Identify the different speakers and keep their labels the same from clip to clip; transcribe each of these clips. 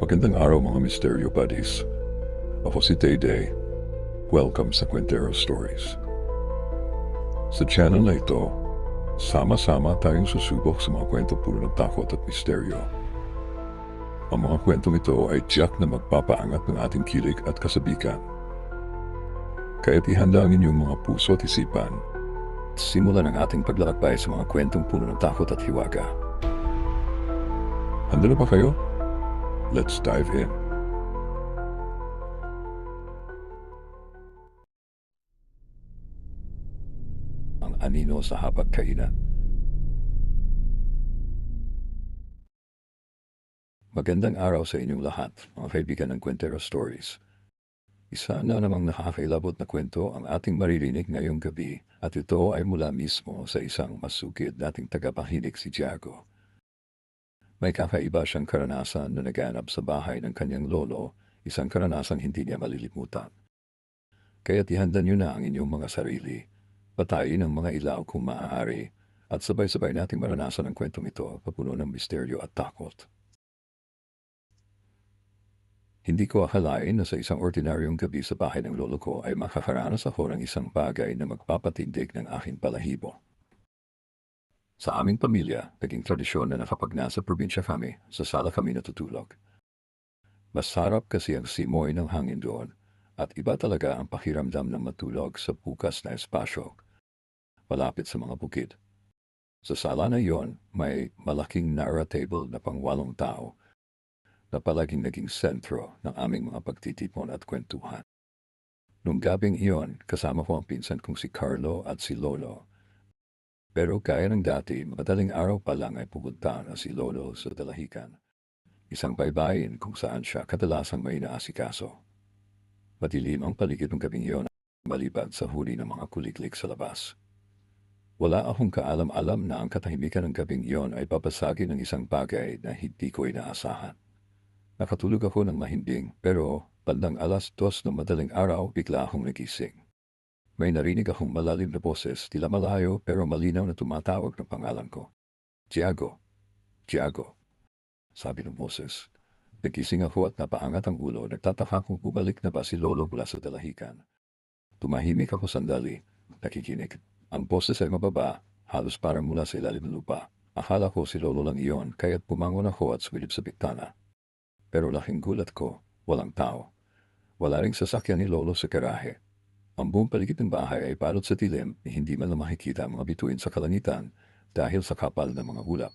Speaker 1: Magandang araw mga Misteryo Buddies. Ako si Day Welcome sa Quintero Stories. Sa channel na ito, sama-sama tayong susubok sa mga kwento puno ng takot at misteryo. Ang mga kwentong ito ay tiyak na magpapaangat ng ating kilig at kasabikan. Kaya't ihanda ang inyong mga puso at isipan. Simulan ang ating paglalakbay sa mga kwentong puno ng takot at hiwaga. Handa na ba kayo? Let's dive in. Ang anino sa hapagkainan. Magandang araw sa inyong lahat, mga kaibigan ng Quintero Stories. Isa na namang nakakailabot na kwento ang ating maririnig ngayong gabi at ito ay mula mismo sa isang masukid nating tagapahinig si Tiago. May kakaiba siyang karanasan na naganap sa bahay ng kanyang lolo, isang karanasang hindi niya malilimutan. Kaya ihanda niyo na ang inyong mga sarili, patayin ang mga ilaw kung maaari, at sabay-sabay nating maranasan ang kwentong ito papuno ng misteryo at takot. Hindi ko akalain na sa isang ordinaryong gabi sa bahay ng lolo ko ay makakaranas ako ng isang bagay na magpapatindig ng aking balahibo. Sa aming pamilya, naging tradisyon na nakapag nasa probinsya kami, sa sala kami natutulog. Masarap kasi ang simoy ng hangin doon at iba talaga ang pakiramdam ng matulog sa bukas na espasyo, malapit sa mga bukid. Sa sala na iyon, may malaking Nara table na pangwalong tao na palaging naging sentro ng aming mga pagtitipon at kwentuhan. Nung gabing iyon, kasama ko ang pinsan kong si Carlo at si Lolo. Pero kaya ng dati, madaling araw pa lang ay pupunta na si Lolo sa dalahican. Isang baybayin kung saan siya kadalasang may inaasikaso. Madilim ang paligid ng gabing iyon malibad sa huli ng mga kuliklik sa labas. Wala akong kaalam-alam na ang katahimikan ng gabing iyon ay papasagin ng isang bagay na hindi ko inaasahan. Nakatulog ako ng mahimbing pero bandang alas dos ng madaling araw bigla akong nagising. May narinig akong malalim na boses, tila malayo pero malinaw na tumatawag ng pangalan ko. Tiago, Tiago, sabi ng boses. Nagising ako at napaangat ang ulo, nagtataka kung bumalik na ba si Lolo mula sa dalahican. Tumahimik ako sandali, nakikinig. Ang boses ay mababa, halos parang mula sa ilalim ng lupa. Akala ko si Lolo lang iyon, kaya't pumangon ako at sumilip sa bintana. Pero laking gulat ko, walang tao. Wala ring sasakyan ni Lolo sa garahe. Ang buong paligid ng bahay ay balot sa dilim, eh hindi man lang makikita ang mga bituin sa kalangitan dahil sa kapal ng mga ulap.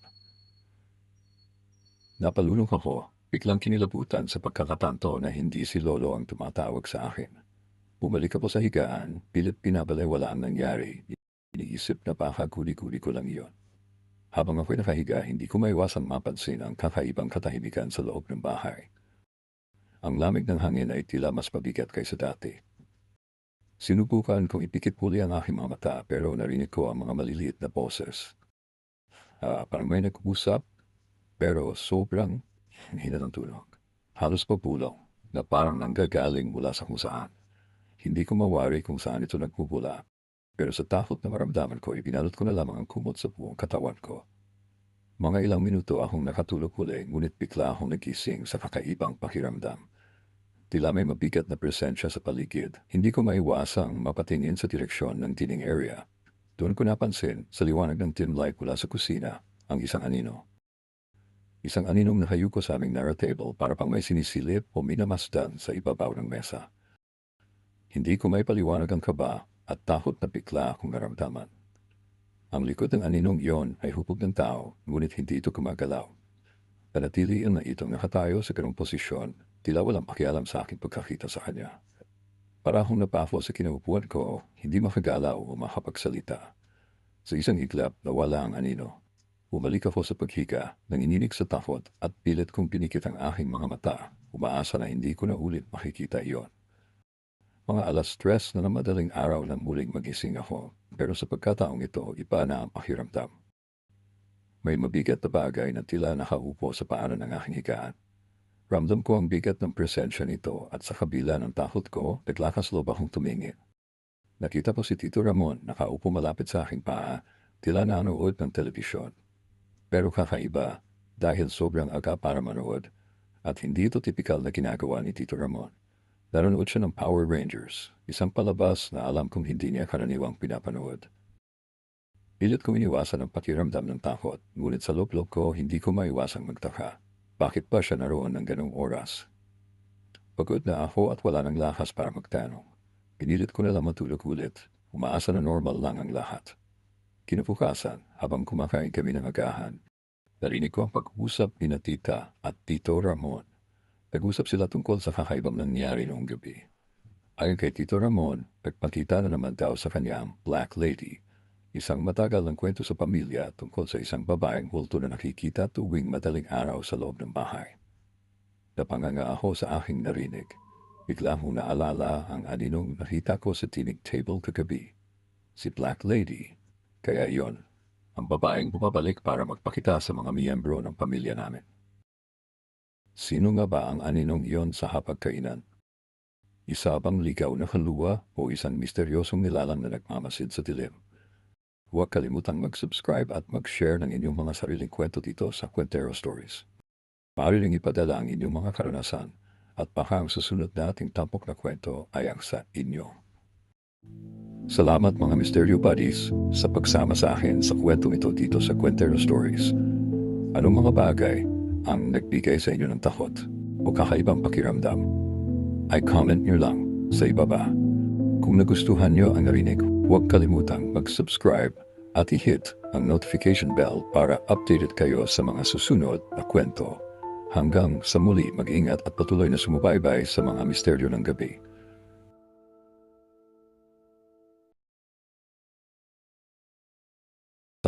Speaker 1: Napalunong ako, biglang kinilabutan sa pagkakatanto na hindi si Lolo ang tumatawag sa akin. Bumalik ako sa higaan, pilit pinabalay wala ang nangyari. Iniisip na baka guli-guli ko lang iyon. Habang ako'y nakahiga, hindi ko maiwasang mapansin ang kakaibang katahimikan sa loob ng bahay. Ang lamig ng hangin ay tila mas mabigat kaysa dati. Sinubukan kong ipikit puli ang aking mga mata pero narinig ko ang mga maliliit na boses. Ah, parang may nag-usap pero sobrang hina ng tunog. Halos pabulong na parang nanggagaling mula sa kung saan. Hindi ko mawari kung saan ito nagpupula pero sa takot na maramdaman ko, ibinalot ko na lamang ang kumot sa buong katawan ko. Mga ilang minuto akong nakatulog huli, ngunit bigla akong nagising sa kakaibang pakiramdam. Tila may mabigat na presensya sa paligid. Hindi ko maiwasang mapatingin sa direksyon ng dining area. Doon ko napansin sa liwanag ng dim light mula sa kusina ang isang anino. Isang aninong nakayuko sa aming narrow table para pang may sinisilip o minamasdan sa ibabaw ng mesa. Hindi ko may paliwanag ang kaba at takot na bigla akong naramdaman. Ang likod ng aninong iyon ay hupog ng tao, ngunit hindi ito gumagalaw. Nanatili na itong nakatayo sa ganong posisyon, tila walang pakialam sa aking pagkakita sa kanya. Para akong napafo sa kinaupuan ko, hindi makagalaw o makapagsalita. Sa isang iglap, nawala ang anino. Bumalik ako sa paghiga, nang ininig sa takot at pilit kong pinikit ang aking mga mata, umaasa na hindi ko na ulit makikita iyon. Mga alas stress na na madaling araw na muling magising ako, pero sa pagkataong ito, iba na ang pakiramdam. May mabigat na bagay na tila nakaupo sa paanan ng aking higaan. Ramdam ko ang bigat ng presensya nito at sa kabila ng takot ko, naglakas loob akong tumingin. Nakita ko si Tito Ramon nakaupo malapit sa aking paa, tila nanood ng telebisyon. Pero kakaiba, dahil sobrang aga para manood, At hindi ito tipikal na ginagawa ni Tito Ramon. Nanonood siya ng Power Rangers, isang palabas na alam kong hindi niya karaniwang pinapanood. Pilit kong iniwasan ang pakiramdam ng takot, ngunit sa loob-loob ko hindi ko maiwasang magtaka. Bakit ba siya naroon ng ganong oras? Pagod na ako at wala ng lakas para magtanong. Pinilit ko na lang matulog ulit. Umaasa na normal lang ang lahat. Kinabukasan, habang kumakain kami ng agahan, narinig ko ang pag-usap ni na tita at tito Ramon. Nag-usap sila tungkol sa kakaibang nangyari noong gabi. Ayon kay Tito Ramon, nagpakita na naman daw sa kanya ang Black Lady, isang matagal ng kwento sa pamilya tungkol sa isang babaeng hulto na nakikita tuwing madaling araw sa loob ng bahay. Napanganga ako sa aking narinig. Bigla akong naalala ang aninong nakita ko sa tinig table kagabi. Si Black Lady. Kaya yon, ang babaeng bumabalik para magpakita sa mga miyembro ng pamilya namin. Sino nga ba ang aninong iyon sa hapagkainan? Isa bang ligaw na kaluwa o isang misteryosong nilalang na nagmamasid sa dilim? Huwag kalimutang mag-subscribe at mag-share ng inyong mga sariling kwento dito sa Quintero Stories. Maaari ring ipadala ang inyong mga karanasan at baka ang susunod nating tampok na kwento ay ang sa inyo. Salamat mga Mysterio Buddies sa pagsama sa akin sa kwentong ito dito sa Quintero Stories. Anong mga bagay ang nagbigay sa inyo ng takot o kakaibang pakiramdam? Ay comment nyo lang sa ibaba. Kung nagustuhan nyo ang narinig, huwag kalimutang mag-subscribe at i-hit ang notification bell para updated kayo sa mga susunod na kwento. Hanggang sa muli, mag-ingat at patuloy na sumubaybay sa mga misteryo ng gabi.